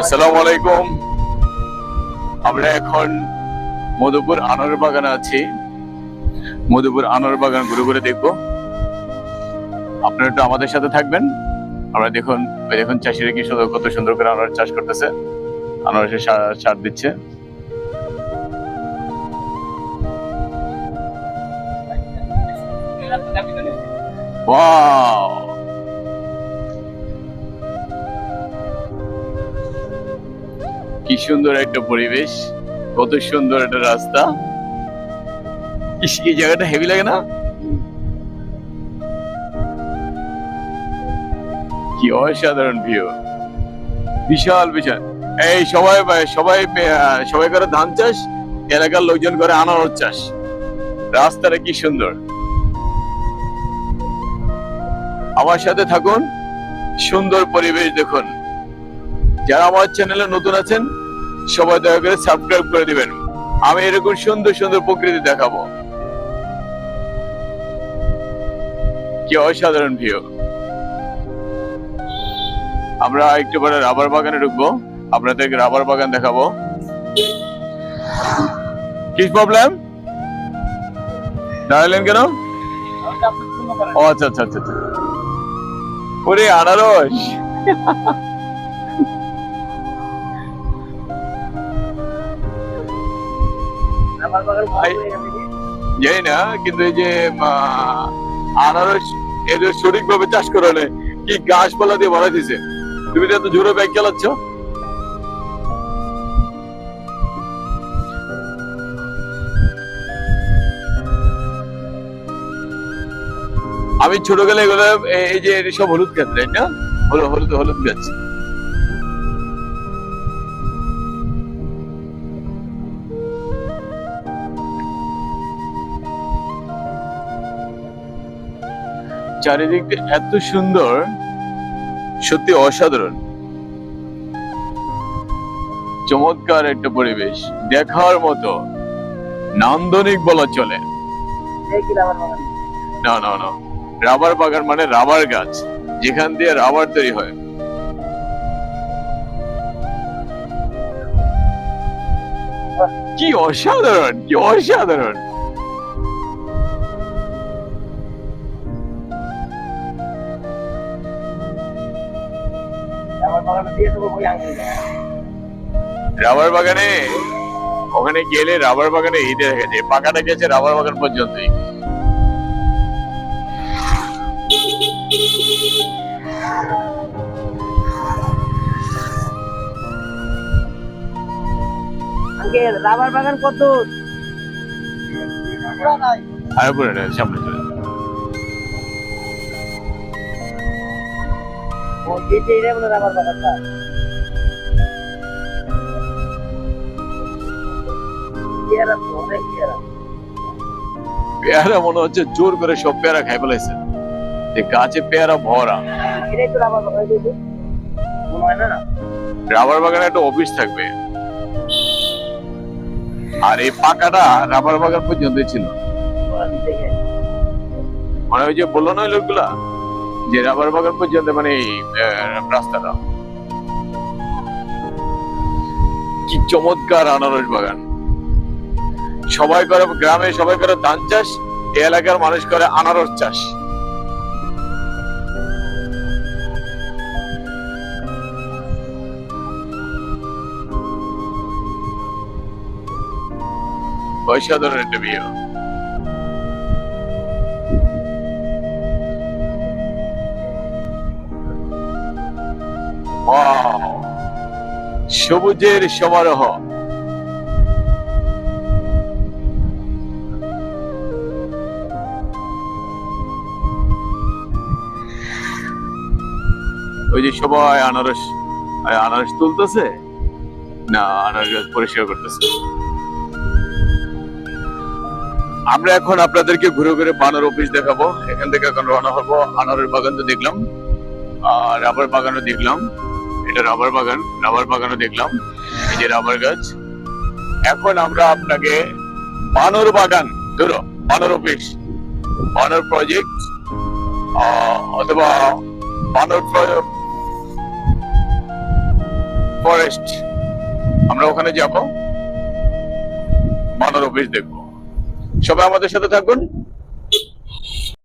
আসসালামু আলাইকুম। আমরা এখন মধুপুর আনার বাগানে আছি। মধুপুর আনার বাগান ঘুরে ঘুরে দেখব। আপনারা একটু আমাদের সাথে থাকবেন। আমরা দেখুন দেখুন চাষিরা কি সুন্দর কত সুন্দর করে আনার চাষ করতেছে। আনারসে সার সার দিচ্ছে। ওয়াও কি সুন্দর একটা পরিবেশ, কত সুন্দর একটা রাস্তা। এই জায়গাটা হেভি লাগে না? কি অসাধারণ ভিউ বিশাল বিশাল। এই সবাই সবাই সবাই করে ধান চাষ, এলাকার লোকজন করে আনারস চাষ। রাস্তাটা কি সুন্দর। আমার সাথে থাকুন, সুন্দর পরিবেশ দেখুন। যারা আমার চ্যানেলে নতুন আছেন, সবাই দয়া করে সাবস্ক্রাইব করে দিবেন। আমি এরকম সুন্দর সুন্দর প্রকৃতি দেখাবো। কি অসাধারণ ভিউ আমরা একটু পরে রাবার বাগানে ঢুকবো। আপনাদেরকে রাবার বাগান দেখাবো। কি প্রবলেম দাঁড়ালেন কেন? ও আচ্ছা আচ্ছা আচ্ছা আচ্ছা। ওরে আনারস! জানি না কিন্তু এই যে আনারস এদের সঠিকভাবে চাষ করে নেই কি গাছপালা দিয়ে ভরা দিছে? তুমি তো এত জোরে ব্যাগ চালাচ্ছ। আমি ছোট গেলে এগুলো এই যে সব হলুদ গাছ তাই না? হলুদ হলুদ হলুদ গাছ। চারিদিক দিয়ে এত সুন্দর, সত্যি অসাধারণ। চমৎকার একটা পরিবেশ, দেখার মতো। নান্দনিক বলা চলে। না না না। রাবার বাগান মানে রাবার গাছ, যেখান দিয়ে রাবার তৈরি হয়। কি অসাধারণ কি অসাধারণ। রাবার বাগানে? ওখানে গেলে রাবার বাগানে দেখা যায় পাকাটা গেছে রাবার বাগান পর্যন্তই। রাবার বাগান কত আর পরে সামনে চলে। এটা রাবার বাগানটা পেয়ারা মনে হচ্ছে জোর করে সব পেয়ারা খাই ফেলাইছে। যে গাছে পেয়ারা ভরা। এটাই তো রাবার বাগান মনে হয় না? রাবার বাগানে একটা অফিস থাকবে। আর এই পাকাটা রাবার বাগান পর্যন্ত ছিল। মানে ওই যে বলল না ওই লোকগুলা? যে রাবার বাগান পর্যন্ত মানে রাস্তাটা। কি চমৎকার আনারস বাগান। সবাই করে গ্রামে, সবাই করে ধান চাষ এই এলাকার মানুষ করে আনারস চাষ। অসাধারণ একটা বিয়ে। সবুজের সমারোহ। ওই যে সবাই আনারস আনারস তুলতেছে? না, আনারস পরিষ্কার করতেছে। আমরা এখন আপনাদেরকে ঘুরে ঘুরে বানর অফিস দেখাবো। এখান থেকে এখন রওনা হব। আনারের বাগান তো দেখলাম। আর রাবার বাগানও দেখলাম। এটা রাবার বাগান। রাবার বাগানও দেখলাম। এই যে রাবার গাছ। এখন আমরা আপনাকে বানর বাগান ধরো, বানর অফিস। বানর প্রজেক্ট অথবা বানর ফরেস্ট আমরা ওখানে যাব। বানর অফিস দেখব। সবাই আমাদের সাথে থাকুন।